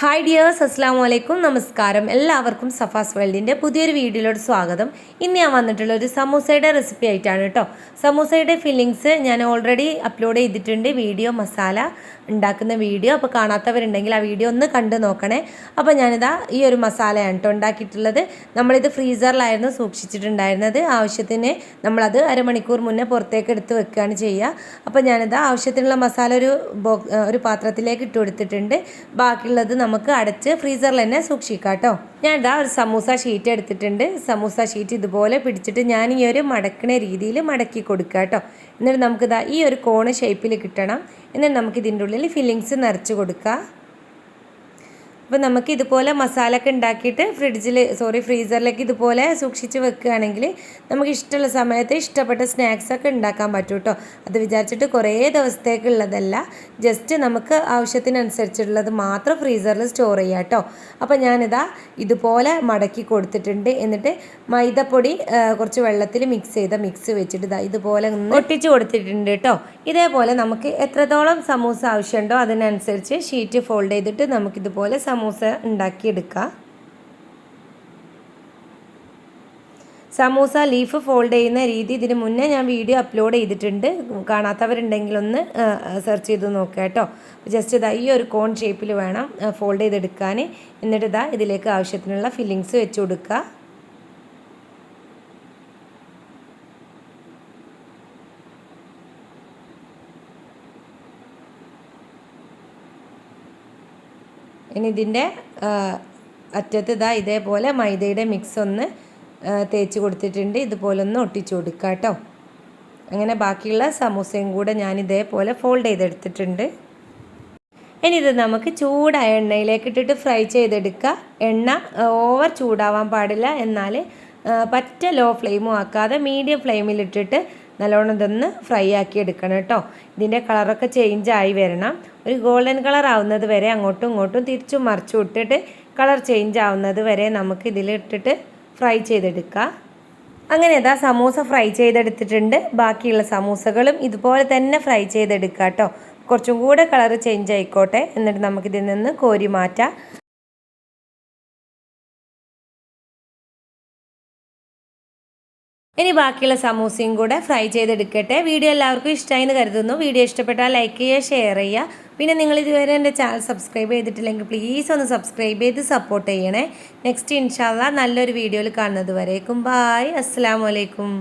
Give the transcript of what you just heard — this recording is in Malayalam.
ഹായ് ഡിയേഴ്സ് അസ്സാം വലൈക്കും നമസ്കാരം എല്ലാവർക്കും സഫാസ് വേൾഡിന്റെ പുതിയൊരു വീഡിയോയിലോട് സ്വാഗതം. ഇന്ന് ഞാൻ വന്നിട്ടുള്ള ഒരു സമൂസയുടെ റെസിപ്പി ആയിട്ടാണ് കേട്ടോ. സമൂസയുടെ ഫില്ലിങ്സ് ഞാൻ ഓൾറെഡി അപ്ലോഡ് ചെയ്തിട്ടുണ്ട്. വീഡിയോ മസാല ഉണ്ടാക്കുന്ന വീഡിയോ. അപ്പോൾ കാണാത്തവരുണ്ടെങ്കിൽ ആ വീഡിയോ ഒന്ന് കണ്ടു നോക്കണേ. അപ്പോൾ ഞാനിതാ ഈ ഒരു മസാലയാണ് കേട്ടോ ഉണ്ടാക്കിയിട്ടുള്ളത്. നമ്മളിത് ഫ്രീസറിലായിരുന്നു സൂക്ഷിച്ചിട്ടുണ്ടായിരുന്നത്. ആവശ്യത്തിന് നമ്മളത് അരമണിക്കൂർ മുന്നേ പുറത്തേക്ക് എടുത്ത് വെക്കുകയാണ് ചെയ്യുക. അപ്പോൾ ഞാനിതാ ആവശ്യത്തിനുള്ള മസാല ഒരു ബോ ഒരു പാത്രത്തിലേക്ക് ഇട്ട് കൊടുത്തിട്ടുണ്ട്. ബാക്കിയുള്ളത് നമുക്ക് അടച്ച് ഫ്രീസറിൽ തന്നെ സൂക്ഷിക്കാം കേട്ടോ ഞാൻ ഇതാ ഒരു സമൂസ ഷീറ്റ് എടുത്തിട്ടുണ്ട്. സമൂസ ഷീറ്റ് ഇതുപോലെ പിടിച്ചിട്ട് ഞാൻ ഈ ഒരു മടക്കണ രീതിയിൽ മടക്കി കൊടുക്കുക കേട്ടോ എന്നിട്ട് നമുക്കിതാ ഈ ഒരു കോണ് ഷേപ്പിൽ കിട്ടണം. എന്നിട്ട് നമുക്ക് ഇതിന്റെ ഉള്ളിൽ ഫില്ലിങ്സ് നിറച്ച് കൊടുക്കുക അപ്പോൾ നമുക്ക് ഇതുപോലെ മസാലയൊക്കെ ഉണ്ടാക്കിയിട്ട് ഫ്രിഡ്ജിൽ സോറി ഫ്രീസറിലേക്ക് ഇതുപോലെ സൂക്ഷിച്ച് വെക്കുകയാണെങ്കിൽ നമുക്ക് ഇഷ്ടമുള്ള സമയത്ത് ഇഷ്ടപ്പെട്ട സ്നാക്സൊക്കെ ഉണ്ടാക്കാൻ പറ്റും കേട്ടോ അത് വിചാരിച്ചിട്ട് കുറേ ദിവസത്തേക്കുള്ളതല്ല ജസ്റ്റ് നമുക്ക് ആവശ്യത്തിനനുസരിച്ചിട്ടുള്ളത് മാത്രം ഫ്രീസറിൽ സ്റ്റോർ ചെയ്യാം കേട്ടോ അപ്പോൾ ഞാനിതാ ഇതുപോലെ മടക്കി കൊടുത്തിട്ടുണ്ട്. എന്നിട്ട് മൈദപ്പൊടി കുറച്ച് വെള്ളത്തിൽ മിക്സ് ചെയ്ത മിക്സ് വെച്ചിട്ട് ഇതാ ഇതുപോലെ ഒട്ടിച്ച് കൊടുത്തിട്ടുണ്ട് കേട്ടോ ഇതേപോലെ നമുക്ക് എത്രത്തോളം സമൂസ ആവശ്യമുണ്ടോ അതിനനുസരിച്ച് ഷീറ്റ് ഫോൾഡ് ചെയ്തിട്ട് നമുക്കിതുപോലെ സമൂസ ഉണ്ടാക്കിയെടുക്കാം. സമൂസ ലീഫ് ഫോൾഡ് ചെയ്യുന്ന രീതി ഇതിന് മുന്നേ ഞാൻ വീഡിയോ അപ്ലോഡ് ചെയ്തിട്ടുണ്ട്. കാണാത്തവരുണ്ടെങ്കിൽ ഒന്ന് സെർച്ച് ചെയ്ത് നോക്കുക കേട്ടോ. ജസ്റ്റ് ഇതാ ഈ ഒരു കോൺ ഷേപ്പിൽ വേണം ഫോൾഡ് ചെയ്തെടുക്കാൻ എന്നിട്ട് ഇതാ ഇതിലേക്ക് ആവശ്യത്തിനുള്ള ഫില്ലിങ്സ് വെച്ച് കൊടുക്കുക ഇനി ഇതിന്റെ അറ്റത്ത് ഇതാ ഇതേപോലെ മൈദയുടെ മിക്സ് ഒന്ന് തേച്ച് കൊടുത്തിട്ടുണ്ട്. ഇതുപോലെ ഒന്ന് ഒട്ടിച്ചു കൊടുക്കുക കേട്ടോ അങ്ങനെ ബാക്കിയുള്ള സമൂസയും കൂടെ ഞാൻ ഇതേപോലെ ഫോൾഡ് ചെയ്തെടുത്തിട്ടുണ്ട്. ഇനി ഇത് നമുക്ക് ചൂടായ എണ്ണയിലേക്ക് ഇട്ടിട്ട് ഫ്രൈ ചെയ്തെടുക്കുക എണ്ണ ഓവർ ചൂടാവാൻ പാടില്ല. എന്നാൽ പറ്റ ലോ ഫ്ലെയിമും ആക്കാതെ മീഡിയം ഫ്ലെയിമിലിട്ടിട്ട് നല്ലോണം ഇതൊന്ന് ഫ്രൈ ആക്കി എടുക്കണം കേട്ടോ ഇതിന്റെ കളറൊക്കെ ചേഞ്ച് ആയി വരണം. ഒരു ഗോൾഡൻ കളർ ആവുന്നത് വരെ അങ്ങോട്ടും ഇങ്ങോട്ടും തിരിച്ചും മറിച്ചും ഇട്ടിട്ട് കളർ ചേഞ്ച് ആവുന്നത് വരെ നമുക്ക് ഇതിലിട്ടിട്ട് ഫ്രൈ ചെയ്തെടുക്കാം. അങ്ങനെ ഇതാ സമൂസ ഫ്രൈ ചെയ്തെടുത്തിട്ടുണ്ട്. ബാക്കിയുള്ള സമൂസകളും ഇതുപോലെ തന്നെ ഫ്രൈ ചെയ്തെടുക്കുക കേട്ടോ കുറച്ചും കൂടെ കളർ ചേഞ്ച് ആയിക്കോട്ടെ. എന്നിട്ട് നമുക്കിതിൽ നിന്ന് കോരി മാറ്റാം. ഇനി ബാക്കിയുള്ള സമൂസയും കൂടെ ഫ്രൈ ചെയ്തെടുക്കട്ടെ. വീഡിയോ എല്ലാവർക്കും ഇഷ്ടമായി എന്ന് കരുതുന്നു. വീഡിയോ ഇഷ്ടപ്പെട്ടാൽ ലൈക്ക് ചെയ്യുക ഷെയർ ചെയ്യുക. പിന്നെ നിങ്ങൾ ഇതുവരെ എന്റെ ചാനൽ സബ്സ്ക്രൈബ് ചെയ്തിട്ടില്ലെങ്കിൽ പ്ലീസ് ഒന്ന് സബ്സ്ക്രൈബ് ചെയ്ത് സപ്പോർട്ട് ചെയ്യണേ. നെക്സ്റ്റ് ഇൻഷാല്ല നല്ലൊരു വീഡിയോയിൽ കാണുന്നത് വരേക്കും. ബായ്. അസ്സാം വലൈക്കും